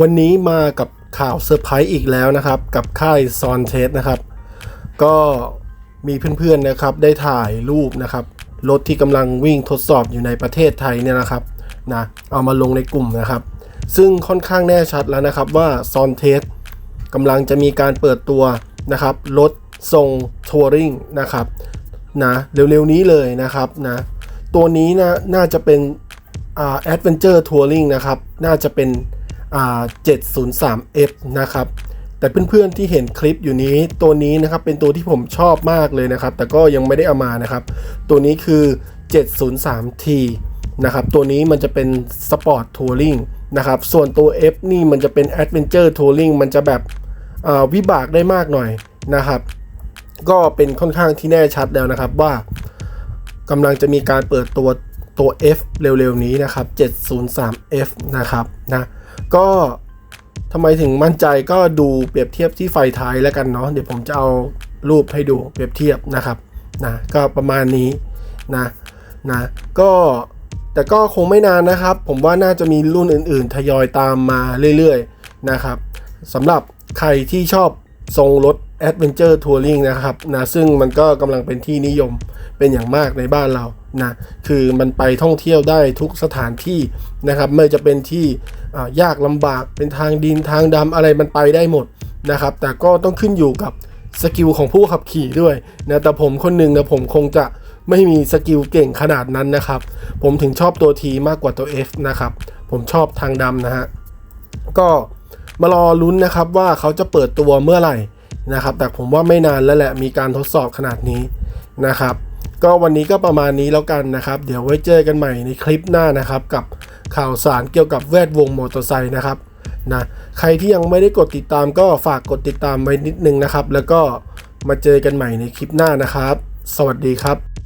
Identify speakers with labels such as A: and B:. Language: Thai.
A: วันนี้มากับข่าวเซอร์ไพรส์อีกแล้วนะครับ กับค่ายซอนเทสนะครับ ก็มีเพื่อนๆนะครับได้ถ่ายรูปนะครับรถที่กำลังวิ่งทดสอบอยู่ในประเทศไทยเนี่ยนะครับนะเอามาลงในกลุ่มนะครับ ซึ่งค่อนข้างแน่ชัดแล้วนะครับว่าซอนเทสกำลังจะมีการเปิดตัวนะครับรถทรงทัวริงนะครับนะเร็วๆนี้เลยนะครับนะตัวนี้นะน่าจะเป็นอ่า Adventure Touring นะครับน่าจะเป็น 703F นะครับแต่เพื่อนๆที่เห็นคลิปอยู่นี้ตัวนี้นะครับเป็นตัวที่ผมชอบมากเลยนะครับ แต่ก็ยังไม่ได้เอามานะครับ ตัวนี้คือ 703T นะครับตัวนี้มันจะเป็น Sport Touring นะครับส่วนตัว F นี่มันจะเป็น Adventure Touring มันจะแบบวิบากได้มากหน่อยนะครับ ก็เป็นค่อนข้างที่แน่ชัดแล้วนะครับว่ากำลังจะมีการเปิดตัว ตัว F เร็วๆนี้นะครับ 703F นะครับนะก็ทำไมถึงมั่นใจก็ดูเปรียบเทียบที่ไฟท้ายแล้วกันเนาะเดี๋ยวผมจะเอารูปให้ดูเปรียบเทียบนะครับนะก็ประมาณนี้นะนะก็แต่ก็คงไม่นานนะครับ ผมว่าน่าจะมีรุ่นอื่นๆ ทยอยตามมาเรื่อยๆนะครับสำหรับใครที่ชอบทรงรถ Adventure Touring นะครับนะซึ่งมันก็กำลังเป็นที่นิยมเป็นอย่างมากในบ้านเรานะคือมันไปท่องเที่ยวได้ทุกสถานที่นะครับไม่ว่าจะเป็นที่ยากลำบากเป็นทางดินทางดำอะไรมันไปได้หมดนะครับ แต่ก็ต้องขึ้นอยู่กับสกิลของผู้ขับขี่ด้วยนะแต่ผมคนหนึ่งนะผมคงจะไม่มีสกิลเก่งขนาดนั้นนะครับ ผมถึงชอบตัว T มากกว่าตัว F นะครับ ผมชอบทางดำนะฮะ ก็มารอลุ้นนะครับว่าเขาจะเปิดตัวเมื่อไหร่ นะครับ แต่ผมว่าไม่นานแล้วแหละมีการทดสอบขนาดนี้นะครับ ก็วันนี้ก็ประมาณนี้แล้วกันนะครับ เดี๋ยวไว้เจอกันใหม่ในคลิปหน้านะครับ กับข่าวสารเกี่ยวกับแวดวงมอเตอร์ไซค์นะครับนะใครที่ยังไม่ได้กดติดตามก็ฝากกดติดตามไว้นิดนึงนะครับ แล้วก็มาเจอกันใหม่ในคลิปหน้านะครับ สวัสดีครับ